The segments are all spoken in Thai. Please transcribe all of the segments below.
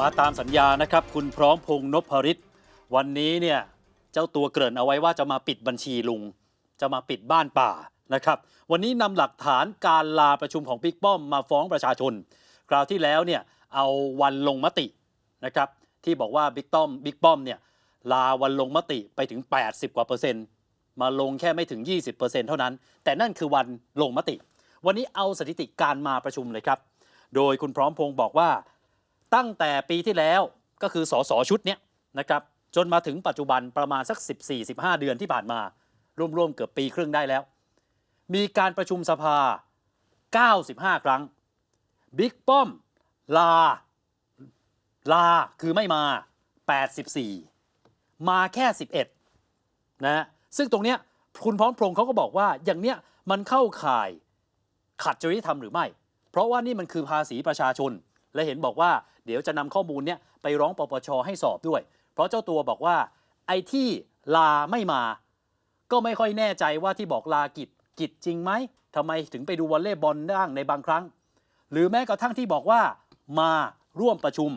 มาตามสัญญานะครับ คุณพร้อมพงษ์นพริตวันนี้เนี่ยเจ้าตัวเกริ่นเอาไว้ว่าจะมาปิดบัญชีลุง จะมาปิดบ้านป่านะครับ วันนี้นำหลักฐานการลาประชุมของบิ๊กป้อมมาฟ้องประชาชน คราวที่แล้วเนี่ยเอาวันลงมตินะครับ ที่บอกว่าบิ๊กป้อมบิ๊กป้อมเนี่ยลาวันลงมติไปถึง 80 กว่าเปอร์เซ็นต์ มาลงแค่ไม่ถึง 20%เท่านั้น แต่นั่นคือวันลงมติ วันนี้เอาสถิติการมาประชุมเลยครับ โดยคุณพร้อมพงษ์บอกว่า ตั้งแต่ปีที่แล้วก็คือสสชุดเนี้ยนะครับจนมาถึงปัจจุบันประมาณสัก 14-15 เดือนที่ผ่านมา รวมๆเกือบปีครึ่งได้แล้ว มีการประชุมสภา 95 ครั้งบิ๊กป้อม ลา ลาคือไม่มา 84 มาแค่ 11 นะฮะซึ่งตรงเนี้ยคุณพร้อมพงษ์เขาก็บอกว่าอย่างเนี้ยมันเข้าข่ายขัดจริยธรรมหรือไม่ เพราะว่านี่มันคือภาษีประชาชน และเห็นบอกว่าเดี๋ยวจะนำข้อมูลเนี้ยไปร้องปปชให้สอบด้วย เพราะเจ้าตัวบอกว่าไอ้ที่ลาไม่มา ก็ไม่ค่อยแน่ใจว่าที่บอกลากิจกิจจริงไหมทำไมถึงไปดูวอลเลย์บอลบ้างในบางครั้ง หรือแม้กระทั่งที่บอกว่ามาร่วมประชุม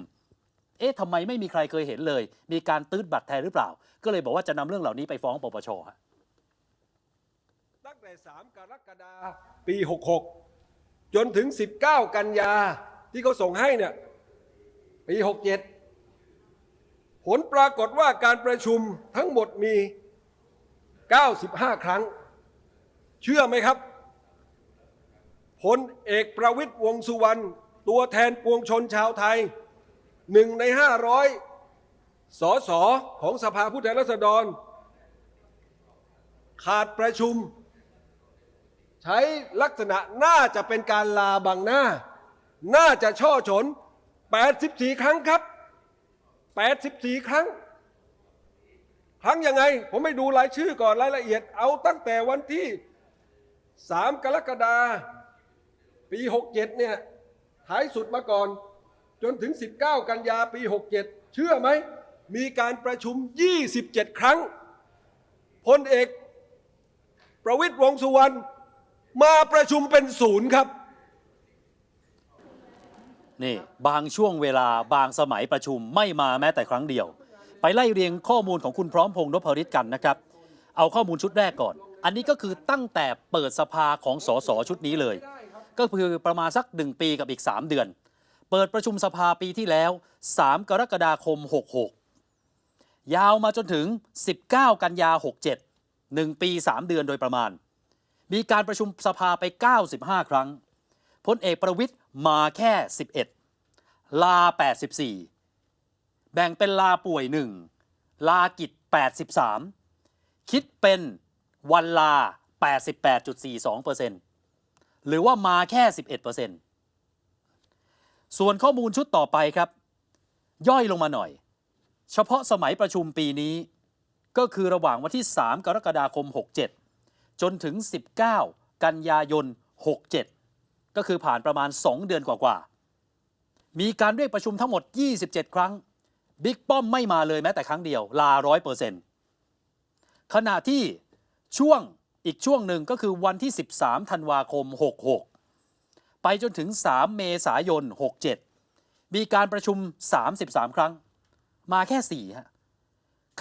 เอ๊ะทำไมไม่มีใครเคยเห็นเลย มีการตืดบัตรแทนหรือเปล่า ก็เลยบอกว่าจะนำเรื่องเหล่านี้ไปฟ้องปปชฮะตั้งแต่ 3 กรกฎาคมปี 66 จนถึง 19 กันยา ที่เขาส่งให้เนี่ยปี67ผลปรากฏว่าการประชุมทั้งหมดมี 95 ครั้ง เชื่อไหมครับพลเอกประวิตยวงสุวรรณตัวแทนปวงชนชาวไทยหนึ่งใน 500 สสของสภาผู้แทนราษฎร ขาดประชุม ใช้ลักษณะน่าจะเป็นการลาบังหน้า น่าจะช่อฉน 84 ครั้งครับ 84 ครั้ง ครั้งยังไง ผมไม่ดูรายชื่อก่อนรายละเอียด เอาตั้งแต่วันที่ 3 กรกฎาคมปี 67 เนี่ยท้ายสุดมาก่อน จนถึง 19 กันยาปี 67 เชื่อไหม มีการประชุม 27 ครั้งพลเอก ประวิตยวงสุวรรณมาประชุมเป็นศูนย์ครับ นี่บางช่วงเวลาบางสมัยประชุมไม่มาแม้แต่ครั้งเดียว ไปไล่เรียงข้อมูลของคุณพร้อมพงษ์นพริตกันนะครับ เอาข้อมูลชุดแรกก่อน อันนี้ก็คือตั้งแต่เปิดสภาของสสชุดนี้เลย ก็คือประมาณสัก 1 ปีกับอีก 3 เดือน เปิดประชุมสภาปีที่แล้ว 3 กรกฎาคม 66 ยาวมาจนถึง 19 กันยา 67 1 ปี 3 เดือนโดยประมาณ มีการประชุมสภาไป 95 ครั้ง พลเอกประวิทย์มาแค่ 11 ลา 84 แบ่งเป็นลาป่วย 1 ลากิจ 83 คิดเป็นวันลา 88.42%หรือว่ามาแค่ 11%ส่วนข้อมูลชุดต่อไปครับ ย่อยลงมาหน่อย เฉพาะสมัยประชุมปีนี้ ก็คือระหว่างวันที่ 3 กรกฎาคม 67 จนถึง 19 กันยายน 67 ก็คือผ่านประมาณ 2 เดือนกว่าๆ มีการเรียกประชุมทั้งหมด 27 ครั้ง บิ๊กป้อมไม่มาเลยแม้แต่ครั้งเดียว ลา100%ขณะที่ช่วงอีกช่วงหนึ่งก็คือวันที่ 13 ธันวาคม 66 ไปจนถึง 3 เมษายน 67 มีการประชุม 33 ครั้ง มาแค่ 4 ฮะ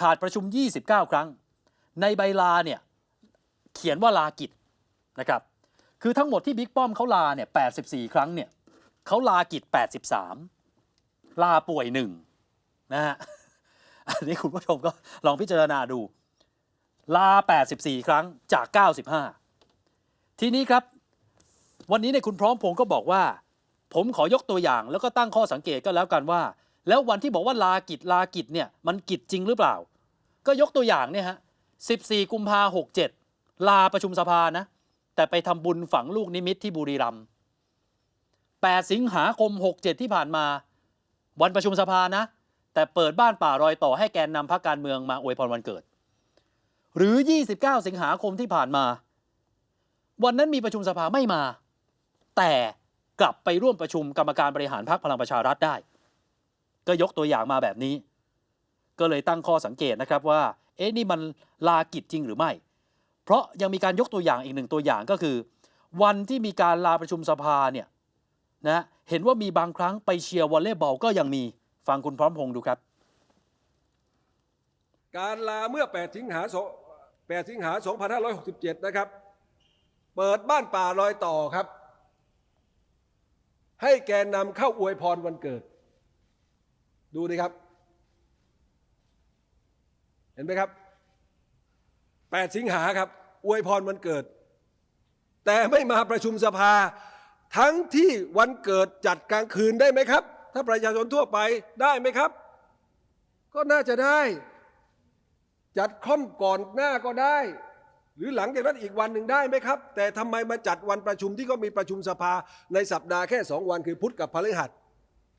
ขาดประชุม 29 ครั้ง ในใบลาเนี่ย เขียนว่าลากิจนะครับ คือทั้งหมดที่บิ๊กป้อมเขาลาเนี่ย84 ครั้งเนี่ยเขาลากิจ 83 ลาป่วยหนึ่งนะฮะอันนี้คุณผู้ชมก็ลองพิจารณาดู ลา 84 ครั้งจาก 95 ทีนี้ครับ วันนี้ในคุณพร้อมพงศ์ก็บอกว่า ผมขอยกตัวอย่างแล้วก็ตั้งข้อสังเกตก็แล้วกันว่า แล้ววันที่บอกว่าลากิจลากิจเนี่ยมันกิจจริงหรือเปล่า ก็ยกตัวอย่างเนี่ยฮะ 14 กุมภา67 ลาประชุมสภานะ แต่ไปทำบุญฝังลูกนิมิตที่บุรีรัมย์8สิงหาคม 67 ที่ผ่านมา วันประชุมสภานะ แต่เปิดบ้านป่ารอยต่อให้แกนนำพรรคการเมืองมาอวยพรวันเกิด หรือ 29 สิงหาคมที่ผ่านมา วันนั้นมีประชุมสภาไม่มา แต่กลับไปร่วมประชุมกรรมการบริหารพรรคพลังประชารัฐได้ ก็ยกตัวอย่างมาแบบนี้ ก็เลยตั้งข้อสังเกตนะครับว่า เอ๊ะนี่มันลากิจจริงหรือไม่ เพราะยังมีการยกตัวอย่างอีกหนึ่งตัวอย่างก็คือ วันที่มีการลาประชุมสภาเนี่ยนะเห็นว่ามีบางครั้งไปเชียร์วอลเลย์บอลก็ยังมีฟังคุณพร้อมพงษ์ดูครับ การลาเมื่อ 8 สิงหา8สิงหา 2567 นะครับ เปิดบ้านป่าลอยต่อครับ ให้แกนนำเข้าอวยพรวันเกิด ดูดิครับ เห็นไหมครับ 8 สิงหาครับ อวยพรวันเกิด แต่ไม่มาประชุมสภา ทั้งที่วันเกิดจัดกลางคืนได้ไหมครับ ถ้าประชาชนทั่วไปได้ไหมครับ ก็น่าจะได้ จัดค่อมก่อนหน้าก็ได้ หรือหลังจากนั้นอีกวันหนึ่งได้ไหมครับ แต่ทำไมมาจัดวันประชุมที่ก็มีประชุมสภาในสัปดาห์แค่สองวันคือพุธกับพฤหัส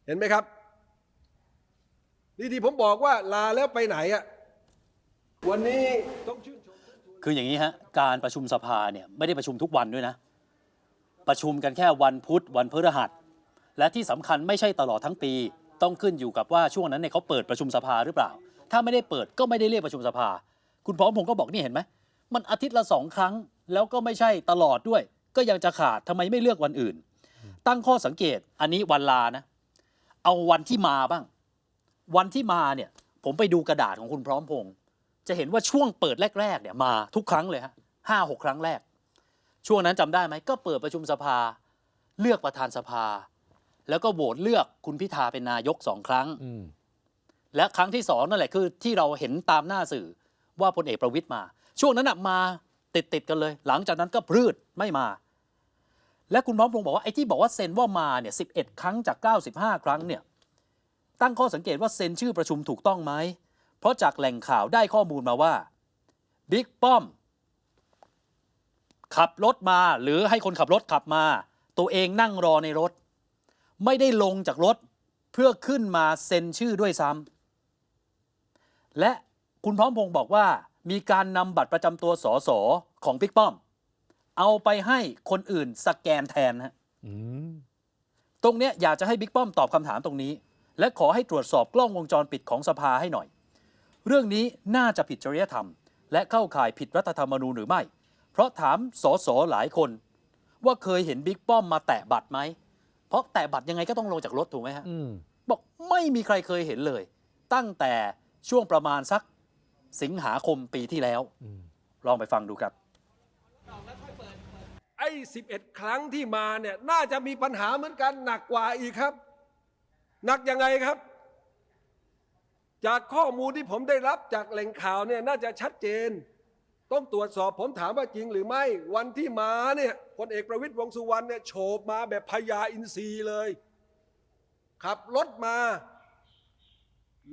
เห็นไหมครับนี่ที่ผมบอกว่าลาแล้วไปไหนอะวันนี้ต้องชื่น คืออย่างนี้ฮะการประชุมสภาเนี่ยไม่ได้ประชุมทุกวันด้วยนะ ประชุมกันแค่วันพุธวันพฤหัส และที่สำคัญไม่ใช่ตลอดทั้งปี ต้องขึ้นอยู่กับว่าช่วงนั้นเนี่ยเขาเปิดประชุมสภาหรือเปล่า ถ้าไม่ได้เปิดก็ไม่ได้เรียกประชุมสภา คุณพร้อมพงษ์ก็บอกนี่เห็นไหมมันอาทิตย์ละสองครั้ง แล้วก็ไม่ใช่ตลอดด้วย ก็ยังจะขาดทำไมไม่เลือกวันอื่น ตั้งข้อสังเกตอันนี้วันลานะ เอาวันที่มาบ้าง วันที่มาเนี่ยผมไปดูกระดาษของคุณพร้อมพงษ์ จะเห็นว่าช่วงเปิดแรกๆเนี่ยมาทุกครั้งเลยฮะห้าหกครั้งแรก ช่วงนั้นจำได้ไหมก็เปิดประชุมสภา เลือกประธานสภา แล้วก็โหวตเลือกคุณพิธาเป็นนายกสองครั้งอืมและครั้งที่สองนั่นแหละคือที่เราเห็นตามหน้าสื่อว่าพลเอกประวิตยมา ช่วงนั้นนะมาติดติดๆกันเลย หลังจากนั้นก็พรืดไม่มา และคุณพร้อมพงษ์บอกว่าไอ้ที่บอกว่าเซ็นว่ามาเนี่ยสิครั้งจาก 95 ครั้งเนี่ยตั้งข้อสังเกตว่าเซ็นชื่อประชุมถูกต้องไหมเพ ราะจากแหล่งข่าวได้ข้อมูลมาว่าบิ๊กป้อม ขับรถมาหรือให้คนขับรถขับมา ตัวเองนั่งรอในรถ ไม่ได้ลงจากรถเพื่อขึ้นมาเซ็นชื่อด้วยซ้ำและคุณพร้อมพงศ์บอกว่า มีการนำบัตรประจำตัวสสของบิ๊กป้อม เอาไปให้คนอื่นสแกนแทนฮะอืมตรงเนี้ยอยากจะให้บิ๊กป้อมตอบคำถามตรงนี้ และขอให้ตรวจสอบกล้องวงจรปิดของสภาให้หน่อย เรื่องนี้น่าจะผิดจริยธรรม และเข้าข่ายผิดรัฐธรรมนูญหรือไม่ เพราะถามสสหลายคน ว่าเคยเห็นบิ๊กป้อมมาแตะบัตรไหม เพราะแตะบัตรยังไงก็ต้องลงจากรถถูกไหมฮะอืมบอกไม่มีใครเคยเห็นเลย ตั้งแต่ช่วงประมาณสักสิงหาคมปีที่แล้วอืมลองไปฟังดูครับไอ้11 ครั้งที่มาเนี่ยน่าจะมีปัญหาเหมือนกันหนักกว่าอีกครับ หนักยังไงครับ จากข้อมูลที่ผมได้รับจากแหล่งข่าวเนี่ยน่าจะชัดเจน ต้องตรวจสอบผมถามว่าจริงหรือไม่วันที่มาเนี่ยพลเอกประวิตยวงสุวรรณเนี่ยโฉบมาแบบพญาอินทรีเลย ขับรถมา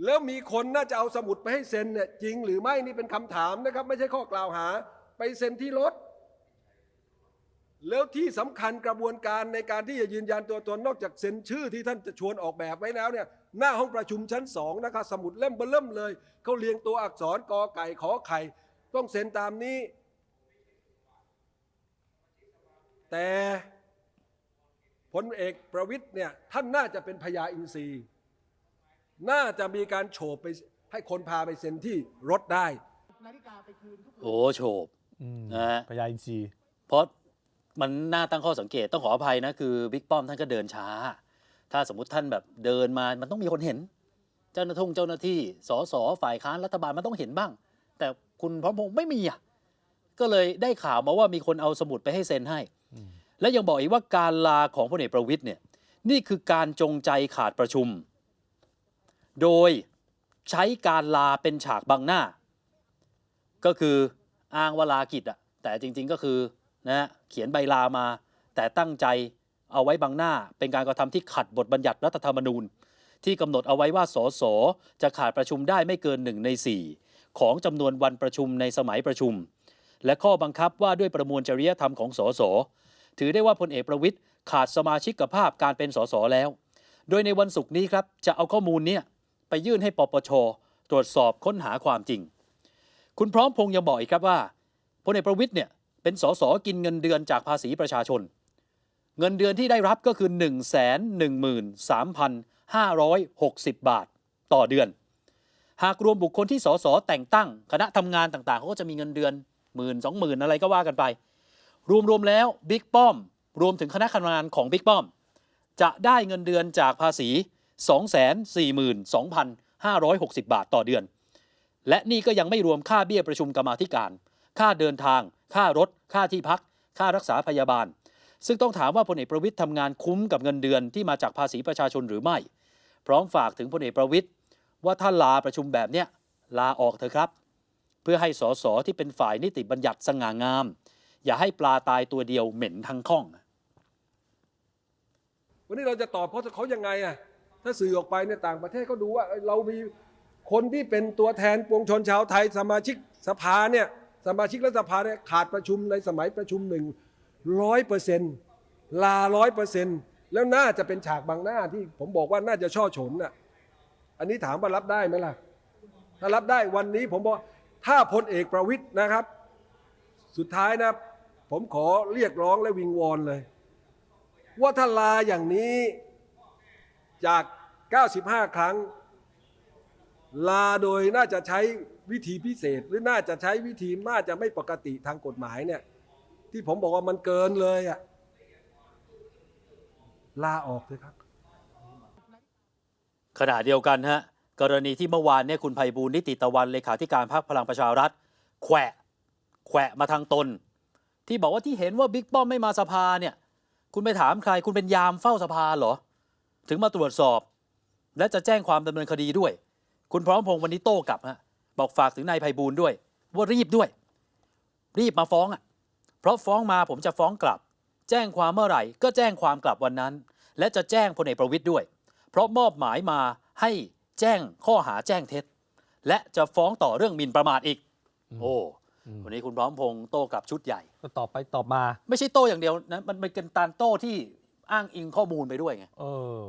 แล้วมีคนน่าจะเอาสมุดไปให้เซ็นเนี่ยจริงหรือไม่นี่เป็นคำถามนะครับ ไม่ใช่ข้อกล่าวหา ไปเซ็นที่รถ แล้วที่สำคัญกระบวนการในการที่จะยืนยันตัวตนนอกจากเซ็นชื่อที่ท่านจะชวนออกแบบไว้แล้วเนี่ย หน้าห้องประชุมชั้นสองนะครับสมุดเล่มเบอร์เริ่มเลยเขาเรียงตัวอักษรกอไก่ขอไข่ ต้องเซ็นตามนี้ แต่พลเอกประวิทย์เนี่ยท่านน่าจะเป็นพญาอินทรีย์น่าจะมีการโฉบไปให้คนพาไปเซ็นที่รถได้ โอ้โฉบ อืมนะฮะ พญาอินทรีย์ เพราะมันน่าตั้งข้อสังเกตต้องขออภัยนะ คือบิ๊กป้อมท่านก็เดินช้า ถ้าสมมติท่านแบบเดินมามันต้องมีคนเห็น เจ้าหน้าที่เจ้าหน้าที่สสฝ่ายค้านรัฐบาลมันต้องเห็นบ้าง แต่คุณพร้อมพงษ์ไม่มีอะก็เลยได้ข่าวมาว่ามีคนเอาสมุดไปให้เซ็นให้ และยังบอกอีกว่าการลาของพลเอกประวิตยเนี่ยนี่คือการจงใจขาดประชุม โดยใช้การลาเป็นฉากบังหน้า ก็คืออ้างว่าลากิจอะแต่จริงๆก็คือนะฮะเขียนใบลามา แต่ตั้งใจ เอาไว้บังหน้า เป็นการกระทำที่ขัดบทบัญญัติรัฐธรรมนูญ ที่กำหนดเอาไว้ว่าสสจะขาดประชุมได้ไม่เกินหนึ่งใน 4 ของจำนวนวันประชุมในสมัยประชุม และข้อบังคับว่าด้วยประมวลจริยธรรมของสสถือได้ว่าพลเอกประวิตยขาดสมาชิกภาพการเป็นสสแล้ว โดยในวันศุกร์นี้ครับจะเอาข้อมูลเนี้ยไปยื่นให้ปปชตรวจสอบค้นหาความจริง คุณพร้อมพงษ์ยังบอกอีกครับว่าพลเอกประวิตยเนี่ยเป็นสสกินเงินเดือนจากภาษีประชาชน เงินเดือนที่ได้รับก็คือ 1 1 3 560 บาทต่อเดือน หากรวมบุคคลที่สสแต่งตั้ง คณะทำงานต่างๆเขาก็จะมีเงินเดือนหมื่นสองหมื่นอะไรก็ว่ากันไป รวมๆแล้วบิ๊กป้อม รวมถึงคณะทำงานของบิ๊กป้อม จะได้เงินเดือนจากภาษี 242,560 บาทต่อเดือน และนี่ก็ยังไม่รวมค่าเบี้ยประชุมกรรมาธิการ ค่าเดินทาง ค่ารถ ค่าที่พัก ค่ารักษาพยาบาล ซึ่งต้องถามว่าพลเอกประวิทย์ทำงานคุ้มกับเงินเดือนที่มาจากภาษีประชาชนหรือไม่ พร้อมฝากถึงพลเอกประวิทย์ว่าถ้าลาประชุมแบบเนี้ยลาออกเถอะครับ เพื่อให้สสที่เป็นฝ่ายนิติบัญญัติสง่างาม อย่าให้ปลาตายตัวเดียวเหม็นทั้งข้องวันนี้เราจะตอบเขาเขายังไงอะถ้าสื่อออกไปเนี่ยต่างประเทศเขาดูว่าเอ้ยเรามีคนที่เป็นตัวแทนปวงชนชาวไทยสมาชิกสภาเนี่ยสมาชิกรัฐสภาเนี่ยขาดประชุมในสมัยประชุมหนึ่ง ร้อยเปอร์เซ็นต์ลาร้อยเปอร์เซ็นต์แล้วน่าจะเป็นฉากบางหน้าที่ผมบอกว่าน่าจะช่อฉนน่ะ อันนี้ถามว่ารับได้ไหมล่ะ ถ้ารับได้วันนี้ผมบอกถ้าพลเอกประวิตย์นะครับ สุดท้ายนะ ผมขอเรียกร้องและวิงวอนเลย ว่าถ้าลาอย่างนี้จาก 95 ครั้ง ลาโดยน่าจะใช้วิธีพิเศษ หรือน่าจะใช้วิธีน่าจะไม่ปกติทางกฎหมายเนี่ย ที่ผมบอกว่ามันเกินเลยอะลาออกเลยครับ ขณะเดียวกันฮะกรณีที่เมื่อวานเนี่ยคุณไพบูลนิติตะวันเลขาธิการพรรคพลังประชารัฐ แขวะแขวะมาทางตน ที่บอกว่าที่เห็นว่าบิ๊กป้อมไม่มาสภาเนี่ย คุณไปถามใครคุณเป็นยามเฝ้าสภาเหรอ ถึงมาตรวจสอบ และจะแจ้งความดำเนินคดีด้วย คุณพร้อมพงษ์วันนี้โต้กลับฮะบอกฝากถึงนายไพบูลด้วย ว่ารีบด้วย รีบมาฟ้องอะ เพราะฟ้องมาผมจะฟ้องกลับ แจ้งความเมื่อไหร่ก็แจ้งความกลับวันนั้น และจะแจ้งพลเอกประวิตยด้วย เพราะมอบหมายมาให้แจ้งข้อหาแจ้งเท็จ และจะฟ้องต่อเรื่องหมิ่นประมาทอีก โอ้อืมวันนี้คุณพร้อมพงษ์โต้กลับชุดใหญ่ก็ตอบไปตอบมา ไม่ใช่โต้อย่างเดียวนะมันเป็นการโต้ที่อ้างอิงข้อมูลไปด้วยไงเออ